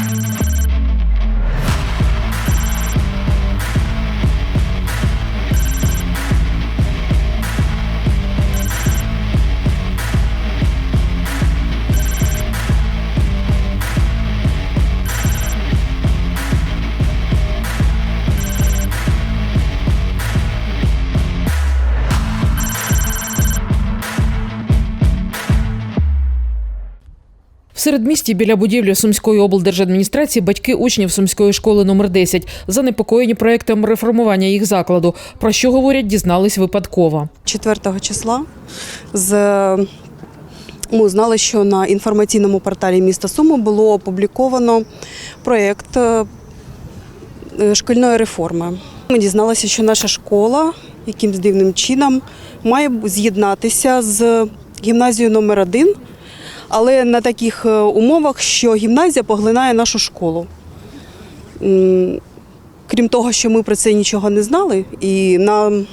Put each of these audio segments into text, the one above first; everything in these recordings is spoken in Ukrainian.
В середмісті біля будівлі Сумської облдержадміністрації батьки учнів Сумської школи номер 10 занепокоєні проектом реформування їх закладу. Про що говорять, дізнались випадково. 4 числа з ми узнали, що на інформаційному порталі міста Суми було опубліковано проєкт е, шкільної реформи. Ми дізналися, що наша школа якимсь дивним чином має з'єднатися з гімназією номер 1 але на таких е, умовах, що гімназія поглинає нашу школу. Крім того, що ми про це нічого не знали і нам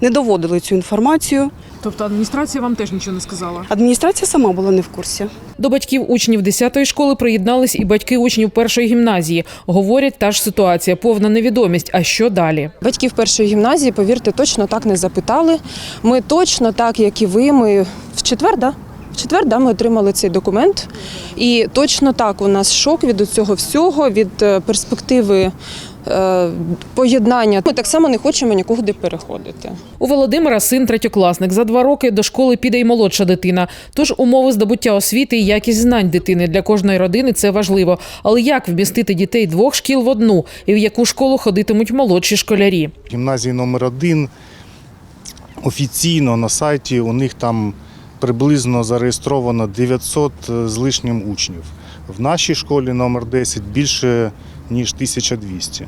не доводили цю інформацію. Тобто адміністрація вам теж нічого не сказала. Адміністрація сама була не в курсі. До батьків учнів 10-ї школи приєднались і батьки учнів першої гімназії. Говорять, та ж ситуація, повна невідомість. А що далі? Батьків першої гімназії, повірте, точно так не запитали. Ми точно так, як і ви, ми в четвер, да? В четвер да, ми отримали цей документ. І точно так у нас шок від цього всього, від е, перспективи е, поєднання. Ми так само не хочемо нікуди переходити. У Володимира син третьокласник. За два роки до школи піде й молодша дитина. Тож умови здобуття освіти і якість знань дитини для кожної родини це важливо. Але як вмістити дітей двох шкіл в одну і в яку школу ходитимуть молодші школярі? гімназії номер 1 офіційно на сайті у них там приблизно зареєстровано 900 з лишнім учнів. В нашій школі номер 10 більше ніж 1200.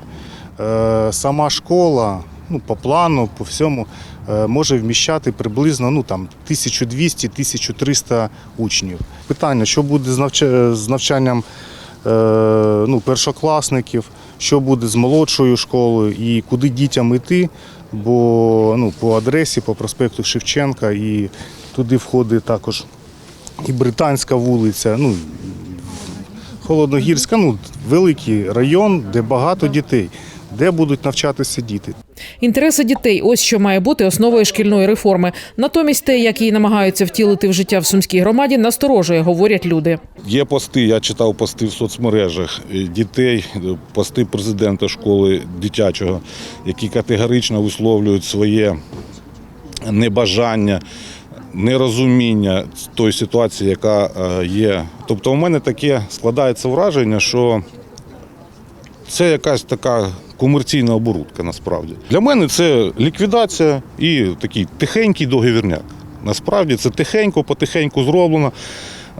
Е, Сама школа ну, по плану, по всьому е, може вміщати приблизно ну, там, 1200-1300 учнів. Питання, що буде з навча- з навчанням е, ну, першокласників, що буде з молодшою школою і куди дітям йти, бо ну, по адресі, по проспекту Шевченка, і туди входить також і Британська вулиця, ну, Холодногірська, ну, великий район, де багато дітей, де будуть навчатися діти. Інтереси дітей ось що має бути основою шкільної реформи. Натомість те, як її намагаються втілити в життя в сумській громаді, насторожує, говорять люди. Є пости, я читав пости в соцмережах е, дітей, е, пости президента школи дитячого, які категорично висловлюють своє небажання, нерозуміння тої ситуації, яка е, є. Тобто, у мене таке складається враження, що це якась така комерційна оборудка насправді. Для мене це ліквідація і такий тихенький договірняк. Насправді це тихенько, потихеньку зроблено.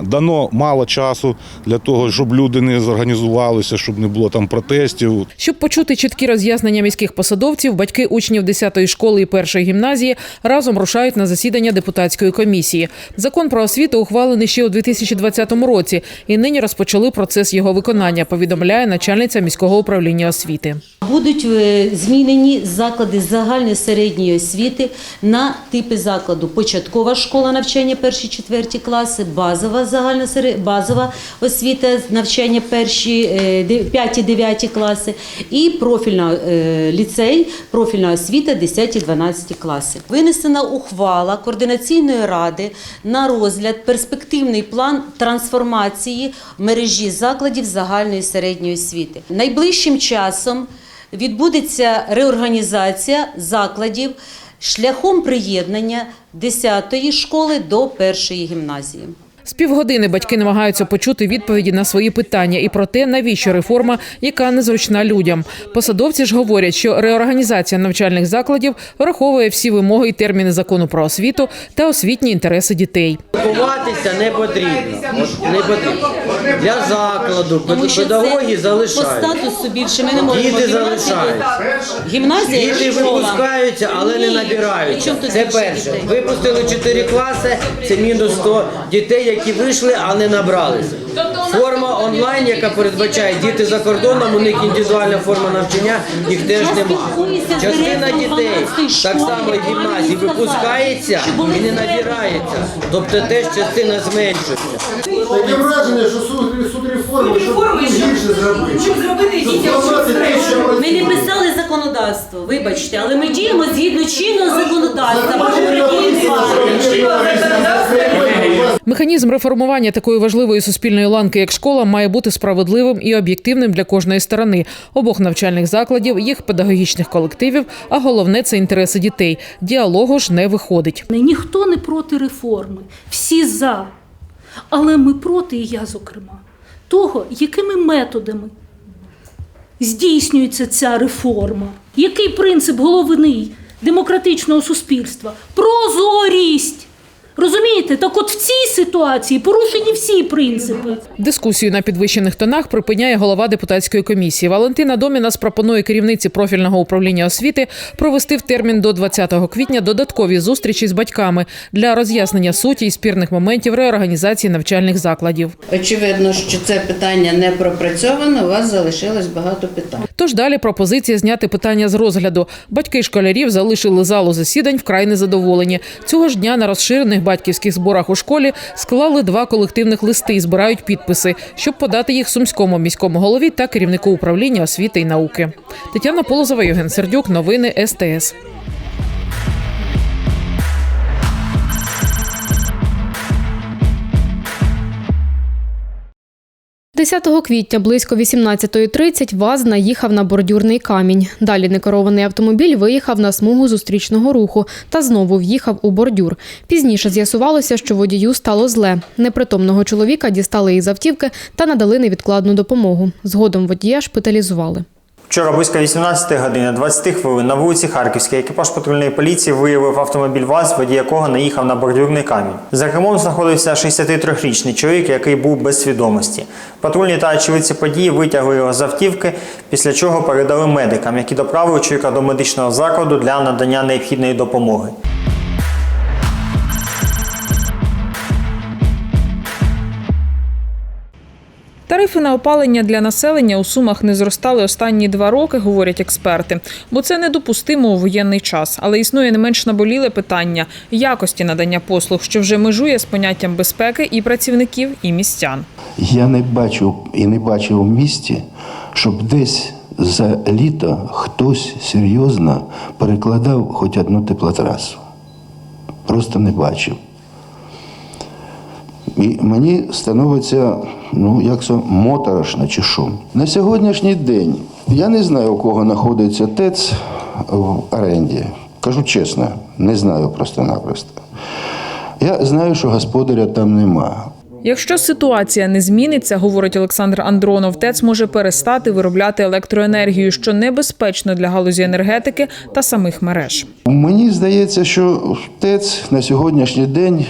Дано мало часу для того, щоб люди не зорганізувалися, щоб не було там протестів. Щоб почути чіткі роз'яснення міських посадовців, батьки учнів 10-ї школи і першої гімназії разом рушають на засідання депутатської комісії. Закон про освіту ухвалений ще у 2020 році, і нині розпочали процес його виконання. Повідомляє начальниця міського управління освіти. Будуть е, змінені заклади загальної середньої освіти на типи закладу: початкова школа навчання перші четверті класи, базова загальна базова освіта навчання перші е, де- п'яті дев'яті класи, і профільна е, ліцей, профільна освіта 10-12 класи. Винесена ухвала координаційної ради на розгляд перспективний план трансформації мережі закладів загальної середньої освіти. Найближчим часом відбудеться реорганізація закладів шляхом приєднання 10-ї школи до першої гімназії. З півгодини батьки намагаються почути відповіді на свої питання і про те, навіщо реформа, яка незручна людям. Посадовці ж говорять, що реорганізація навчальних закладів враховує всі вимоги і терміни закону про освіту та освітні інтереси дітей. Ховатися не потрібно. Не потрібно. Для закладу педагоги по залишають. статусу більше ми не можемо Діти гімназія- залишають. Гімназія і Діти школа. випускаються, але не Ні. набираються. Причому тут Це більше перше. дітей? Випустили 4 класи, це мінус 100 дітей, які вийшли, а не набралися. Форма онлайн, яка передбачає діти за кордоном, у них індивідуальна форма навчання, їх теж немає. Частина дітей так само і гімназії випускається і не набирається. Тобто теж частина зменшується. Таке враження, що суд, суд реформи, що гірше Щоб зробити дітям щось треба. Ми не писали законодавство, вибачте, але ми діємо згідно чинного законодавства. Механізм реформування такої важливої суспільної ланки, як школа, має бути справедливим і об'єктивним для кожної сторони обох навчальних закладів, їх педагогічних колективів. А головне це інтереси дітей. Діалогу ж не виходить. Ніхто не проти реформи, всі за. Але ми проти, і я, зокрема, того, якими методами здійснюється ця реформа. Який принцип головний демократичного суспільства? Прозорість. Розумієте? Так от в цій ситуації порушені всі принципи. Дискусію на підвищених тонах припиняє голова депутатської комісії. Валентина Домінас пропонує керівниці профільного управління освіти провести в термін до 20 квітня додаткові зустрічі з батьками для роз'яснення суті і спірних моментів реорганізації навчальних закладів. Очевидно, що це питання не пропрацьовано, у вас залишилось багато питань. Тож далі пропозиція зняти питання з розгляду. Батьки школярів залишили залу засідань вкрай незадоволені. Цього ж дня на розширених батьківських зборах у школі склали два колективних листи і збирають підписи, щоб подати їх сумському міському голові та керівнику управління освіти і науки. Тетяна Полозова, Євген Сердюк. Новини СТС. 10 квітня близько 18.30 ВАЗ наїхав на бордюрний камінь. Далі некерований автомобіль виїхав на смугу зустрічного руху та знову в'їхав у бордюр. Пізніше з'ясувалося, що водію стало зле. Непритомного чоловіка дістали із автівки та надали невідкладну допомогу. Згодом водія шпиталізували. Вчора близько 18 години 20 хвилин на вулиці Харківській екіпаж патрульної поліції виявив автомобіль ВАЗ, водій якого наїхав на бордюрний камінь. За кермом знаходився 63-річний чоловік, який був без свідомості. Патрульні та очевидці події витягли його з автівки, після чого передали медикам, які доправили чоловіка до медичного закладу для надання необхідної допомоги. Тарифи на опалення для населення у Сумах не зростали останні два роки, говорять експерти, бо це недопустимо у воєнний час. Але існує не менш наболіле питання якості надання послуг, що вже межує з поняттям безпеки і працівників, і містян. Я не бачив і не бачив в місті, щоб десь за літо хтось серйозно перекладав хоч одну теплотрасу. Просто не бачив. І мені становиться, ну, як це, моторошно чи що. На сьогоднішній день я не знаю, у кого знаходиться ТЕЦ в оренді. Кажу чесно, не знаю просто-напросто. Я знаю, що господаря там нема. Якщо ситуація не зміниться, говорить Олександр Андронов, ТЕЦ може перестати виробляти електроенергію, що небезпечно для галузі енергетики та самих мереж. Мені здається, що ТЕЦ на сьогоднішній день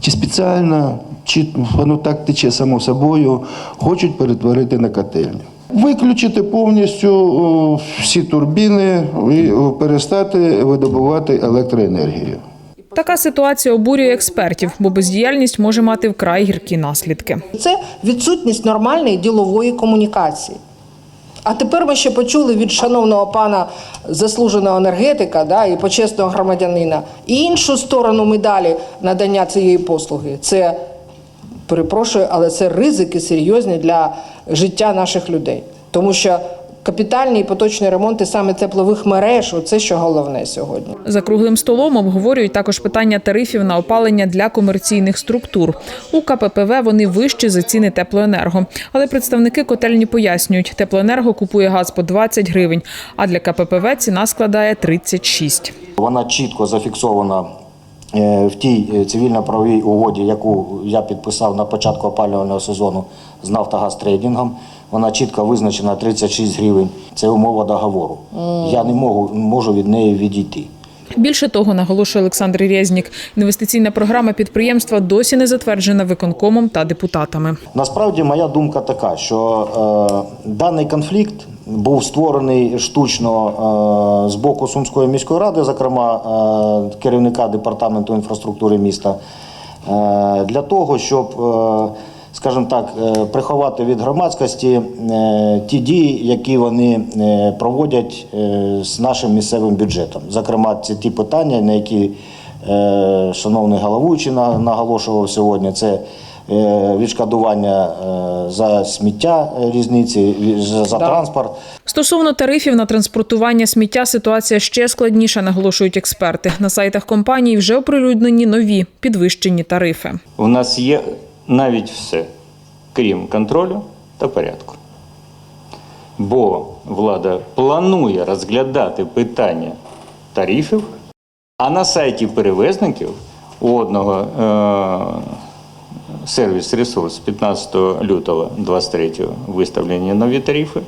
чи спеціально, чи воно так тече само собою, хочуть перетворити на котельню. Виключити повністю всі турбіни і перестати видобувати електроенергію. Така ситуація обурює експертів, бо бездіяльність може мати вкрай гіркі наслідки. Це відсутність нормальної ділової комунікації. А тепер ми ще почули від шановного пана заслуженого енергетика да, і почесного громадянина і іншу сторону медалі надання цієї послуги. Це перепрошую, але це ризики серйозні для життя наших людей. Тому що капітальні і поточні ремонти саме теплових мереж це що головне сьогодні. За круглим столом обговорюють також питання тарифів на опалення для комерційних структур. У КППВ вони вищі за ціни теплоенерго. Але представники котельні пояснюють, теплоенерго купує газ по 20 гривень, а для КППВ ціна складає 36. Вона чітко зафіксована е, в тій е, цивільно-правовій угоді, яку я підписав на початку опалювального сезону з Нафтогаз трейдингом. Вона чітко визначена 36 гривень. Це умова договору. Я не можу, можу від неї відійти. Більше того, наголошує Олександр Резнік, інвестиційна програма підприємства досі не затверджена виконкомом та депутатами. Насправді моя думка така, що е, даний конфлікт був створений штучно е, з боку Сумської міської ради, зокрема е, керівника департаменту інфраструктури міста, е, для того, щоб, е, скажімо так, е, приховати від громадськості е, ті дії, які вони е, проводять з нашим місцевим бюджетом. Зокрема, це ті питання, на які шановний головуючий на- наголошував сьогодні, це відшкодування за сміття різниці, за за Да. транспорт. Стосовно тарифів на транспортування сміття, ситуація ще складніша, наголошують експерти. На сайтах компаній вже оприлюднені нові підвищені тарифи. У нас є навіть все, крім контролю та порядку. Бо влада планує розглядати питання тарифів, а на сайті перевезників у одного е- сервіс ресурс 15 лютого 23 виставлені нові тарифи,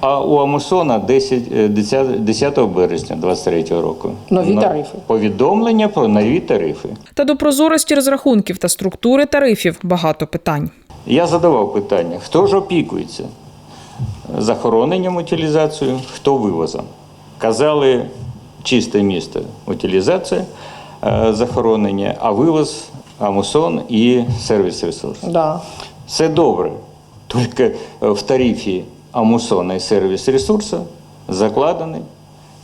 а у Амусона 10, е, 10, 10 березня 23 року Нові на- тарифи. повідомлення про нові тарифи. Та до прозорості розрахунків та структури тарифів багато питань. Я задавав питання, хто ж опікується захороненням утилізацією, хто вивозом. Казали, чисте місто утилізація, е, захоронення, а вивоз Амусон і сервіс ресурс. Да. Все добре. Тільки е, в тарифі Амусона і сервіс ресурсу закладені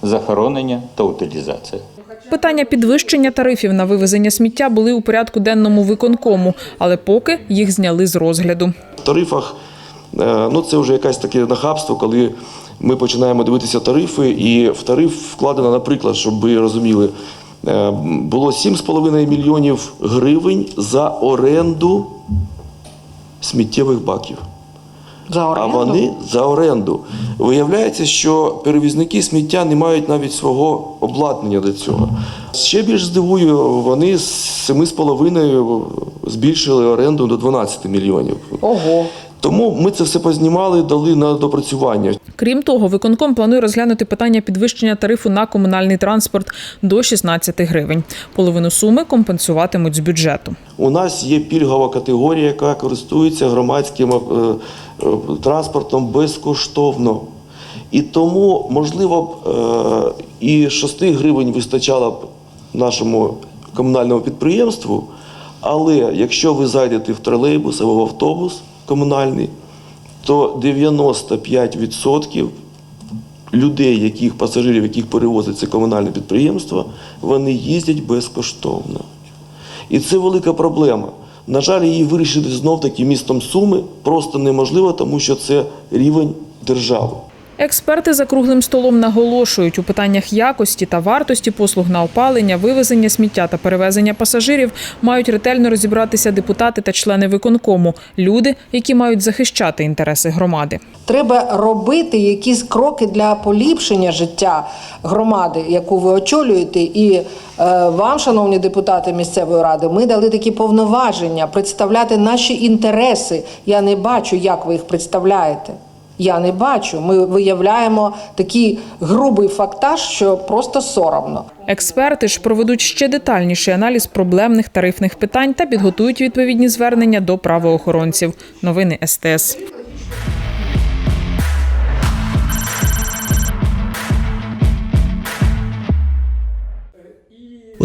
захоронення та утилізація. Питання підвищення тарифів на вивезення сміття були у порядку денному виконкому, але поки їх зняли з розгляду. В тарифах е, ну це вже якесь таке нахабство, коли ми починаємо дивитися тарифи, і в тариф вкладено, наприклад, щоб ви розуміли, е, було 7,5 мільйонів гривень за оренду сміттєвих баків. За А вони за оренду. Виявляється, що перевізники сміття не мають навіть свого обладнання для цього. Ще більш здивую, вони з 7,5 збільшили оренду до 12 мільйонів. Ого. Тому ми це все познімали, дали на допрацювання. Крім того, виконком планує розглянути питання підвищення тарифу на комунальний транспорт до 16 гривень. Половину суми компенсуватимуть з бюджету. У нас є пільгова категорія, яка користується громадським е, е, транспортом безкоштовно. І тому, можливо, б е, і 6 гривень вистачало б нашому комунальному підприємству, але якщо ви зайдете в тролейбус або в автобус комунальний, то 95% людей, яких пасажирів, яких перевозить це комунальне підприємство, вони їздять безкоштовно. І це велика проблема. На жаль, її вирішити знов таки містом Суми просто неможливо, тому що це рівень держави. Експерти за круглим столом наголошують у питаннях якості та вартості послуг на опалення, вивезення сміття та перевезення пасажирів мають ретельно розібратися депутати та члени виконкому, люди, які мають захищати інтереси громади. Треба робити якісь кроки для поліпшення життя громади, яку ви очолюєте. І е, вам, шановні депутати місцевої ради, ми дали такі повноваження представляти наші інтереси. Я не бачу, як ви їх представляєте. Я не бачу. Ми виявляємо такий грубий фактаж, що просто соромно. Експерти ж проведуть ще детальніший аналіз проблемних тарифних питань та підготують відповідні звернення до правоохоронців. Новини СТС.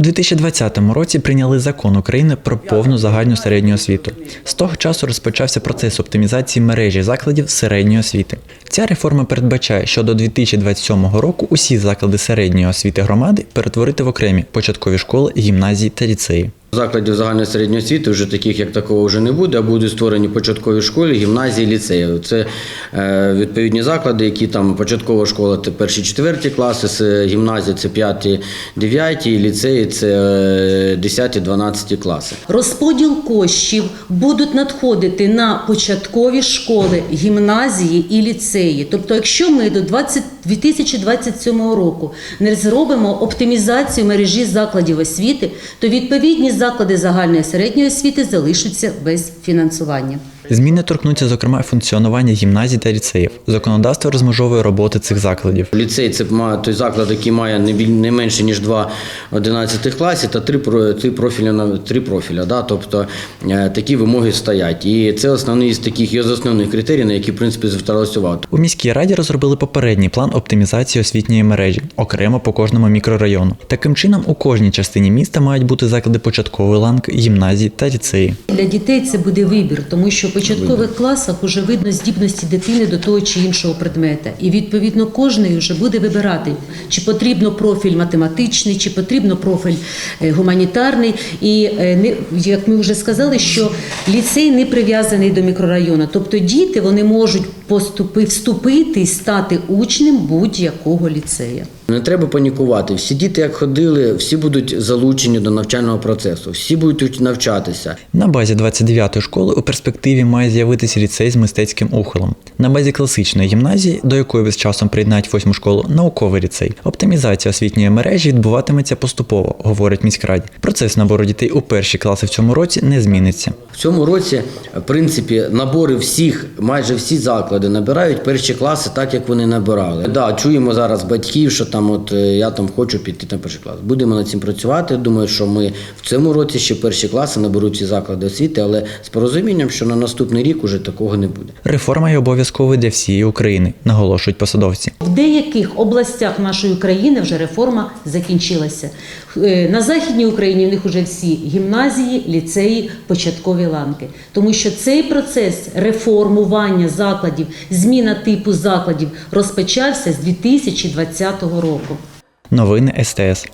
2020 році прийняли закон України про повну загальну середню освіту. З того часу розпочався процес оптимізації мережі закладів середньої освіти. Ця реформа передбачає, що до 2027 року усі заклади середньої освіти громади перетворити в окремі початкові школи, гімназії та ліцеї. Закладів загальної середньої освіти вже таких як такого вже не буде, а будуть створені початкові школи, гімназії, ліцеї. Це е, відповідні заклади, які там початкова школа це перші четверті класи, це гімназія це п'яті, дев'яті, ліцеї це е, десяті, дванадцяті класи. Розподіл коштів будуть надходити на початкові школи, гімназії і ліцеї. Тобто, якщо ми до 20 2027 року не зробимо оптимізацію мережі закладів освіти, то відповідні заклади загальної середньої освіти залишаться без фінансування. Зміни торкнуться, зокрема, функціонування гімназій та ліцеїв. Законодавство розмежовує роботи цих закладів. Ліцей це той заклад, який має не біль- не менше ніж два 11 класі та три про три профіля на три профіля. Да? Тобто е, такі вимоги стоять. І це основний з таких є з основних критерій, на які в принципі зверталося увагу. У міській раді розробили попередній план оптимізації освітньої мережі, окремо по кожному мікрорайону. Таким чином, у кожній частині міста мають бути заклади початкової ланки, гімназії та ліцеї. Для дітей це буде вибір, тому що початкових класах вже видно здібності дитини до того чи іншого предмета. І відповідно кожний вже буде вибирати, чи потрібно профіль математичний, чи потрібно профіль е, гуманітарний. І е, як ми вже сказали, що ліцей не прив'язаний до мікрорайону. Тобто діти вони можуть поступи, вступити і стати учнем будь-якого ліцею. Не треба панікувати. Всі діти, як ходили, всі будуть залучені до навчального процесу, всі будуть навчатися. На базі 29-ї школи у перспективі має з'явитися ліцей з мистецьким ухилом. На базі класичної гімназії, до якої з часом приєднають восьму школу, науковий ліцей. Оптимізація освітньої мережі відбуватиметься поступово, говорить міськраді. Процес набору дітей у перші класи в цьому році не зміниться. В цьому році, в принципі, набори всіх, майже всі заклади набирають перші класи так, як вони набирали. Да, чуємо зараз батьків, що там, от е, я там хочу піти на перший клас. Будемо над цим працювати. Думаю, що ми в цьому році ще перші класи наберуть ці заклади освіти, але з порозумінням, що на наступний рік уже такого не буде. Реформа є обов'язковою для всієї України, наголошують посадовці. В деяких областях нашої країни вже реформа закінчилася. Е, На Західній Україні в них вже всі гімназії, ліцеї, початкові ланки. Тому що цей процес реформування закладів, зміна типу закладів розпочався з 2020 року. Новини СТС.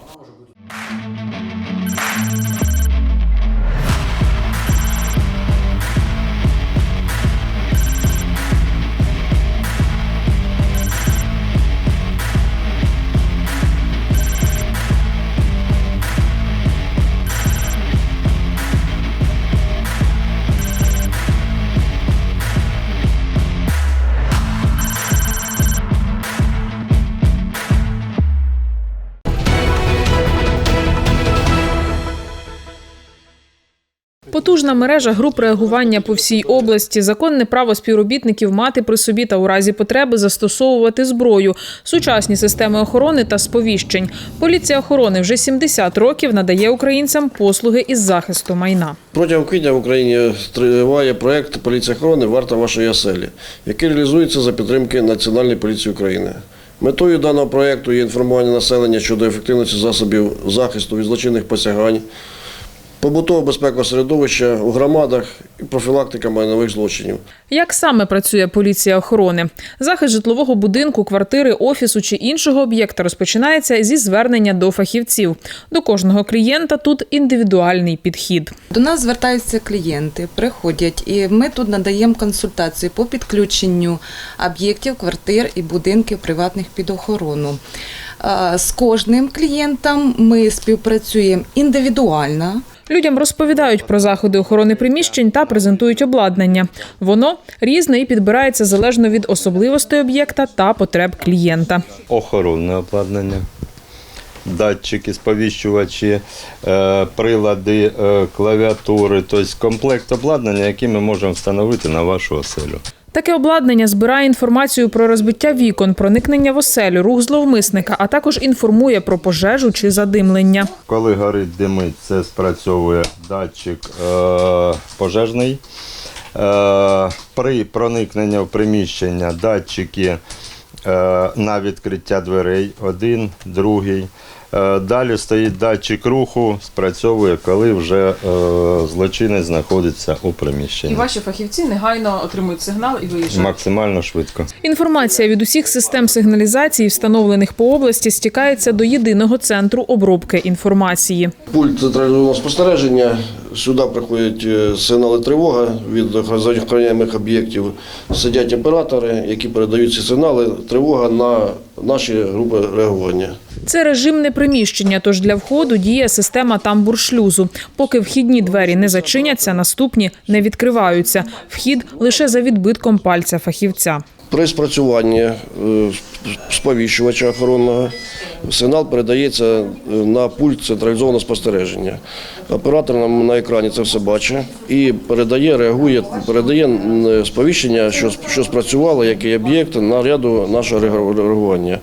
Потужна мережа груп реагування по всій області, законне право співробітників мати при собі та у разі потреби застосовувати зброю, сучасні системи охорони та сповіщень. Поліція охорони вже 70 років надає українцям послуги із захисту майна. Протягом квітня в Україні триває проект поліції охорони Варта вашої оселі, який реалізується за підтримки Національної поліції України. Метою даного проекту є інформування населення щодо ефективності засобів захисту від злочинних посягань, побутова безпека середовища у громадах і профілактика майнових злочинів. Як саме працює поліція охорони? Захист житлового будинку, квартири, офісу чи іншого об'єкта розпочинається зі звернення до фахівців. До кожного клієнта тут індивідуальний підхід. До нас звертаються клієнти, приходять, і ми тут надаємо консультації по підключенню об'єктів, квартир і будинків приватних під охорону. З кожним клієнтом ми співпрацюємо індивідуально. Людям розповідають про заходи охорони приміщень та презентують обладнання. Воно різне і підбирається залежно від особливостей об'єкта та потреб клієнта. охоронне обладнання, датчики, сповіщувачі, е, прилади, е, клавіатури, тобто комплект обладнання, який ми можемо встановити на вашу оселю. Таке обладнання збирає інформацію про розбиття вікон, проникнення в оселю, рух зловмисника, а також інформує про пожежу чи задимлення. Коли горить димить, це спрацьовує датчик е, пожежний. Е, при проникненні в приміщення датчики е, на відкриття дверей, один, другий. Е, Далі стоїть датчик руху, спрацьовує, коли вже е, злочинець знаходиться у приміщенні. Ваші фахівці негайно отримують сигнал і виїжджають. Максимально швидко. Інформація від усіх систем сигналізації, встановлених по області, стікається до єдиного центру обробки інформації. Пульт централізованого спостереження. Сюди приходять е, сигнали тривоги від охороняємих об'єктів. Сидять оператори, які передають ці сигнали. Тривога на наші групи реагування. Це режимне приміщення, тож для входу діє система тамбур-шлюзу. Поки вхідні двері не зачиняться, наступні не відкриваються. Вхід лише за відбитком пальця фахівця. При спрацюванні е, сповіщувача охоронного сигнал передається е, на пульт централізованого спостереження. Оператор нам на екрані це все бачить і передає, реагує, передає сповіщення, що, що спрацювало, який об'єкт наряду нашого реагування.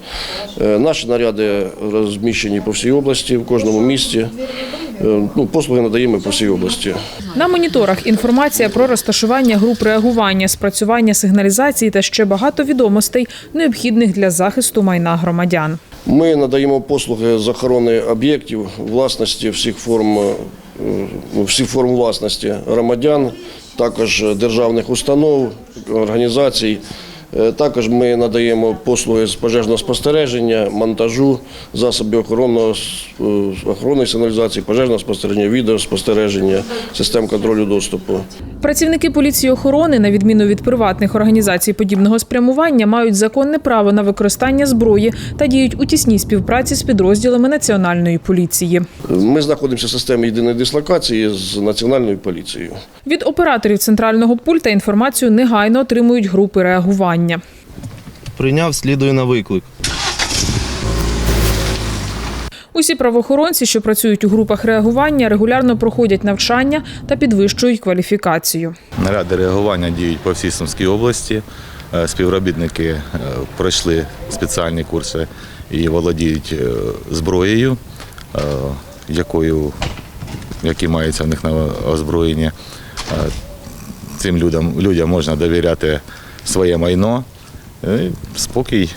Е, Наші наряди розміщені по всій області, в кожному місті. Е, Ну, послуги надаємо по всій області. На моніторах інформація про розташування груп реагування, спрацювання сигналізації та ще багато відомостей, необхідних для захисту майна громадян. Ми надаємо послуги з охорони об'єктів власності всіх форм, е, всіх форм власності громадян, також державних установ, організацій. Е, Також ми надаємо послуги з пожежного спостереження, монтажу засобів охоронного е, сигналізації, пожежного спостереження, відеоспостереження, систем контролю доступу. Працівники поліції охорони, на відміну від приватних організацій подібного спрямування, мають законне право на використання зброї та діють у тісній співпраці з підрозділами національної поліції. Ми знаходимося в системі єдиної дислокації з національною поліцією. Від операторів центрального пульта інформацію негайно отримують групи реагування. Прийняв, слідую на виклик. Усі правоохоронці, що працюють у групах реагування, регулярно проходять навчання та підвищують кваліфікацію. Наряди реагування діють по всій Сумській області. Е, Співробітники е, пройшли спеціальні курси і володіють е, зброєю, якою, які маються в них на озброєнні. Цим людям, людям можна довіряти своє майно, спокій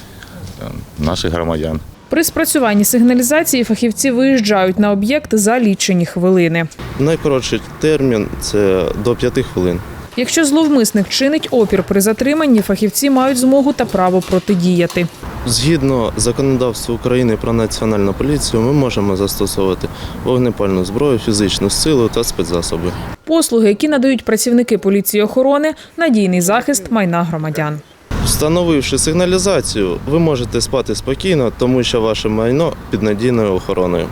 е, наших громадян. При спрацюванні сигналізації фахівці виїжджають на об'єкт за лічені хвилини. Найкоротший термін це до 5 хвилин. Якщо зловмисник чинить опір при затриманні, фахівці мають змогу та право протидіяти. Згідно законодавства України про національну поліцію, ми можемо застосовувати вогнепальну зброю, фізичну силу та спецзасоби. Послуги, які надають працівники поліції охорони, надійний захист майна громадян. Встановивши сигналізацію, ви можете спати спокійно, тому що ваше майно під надійною охороною.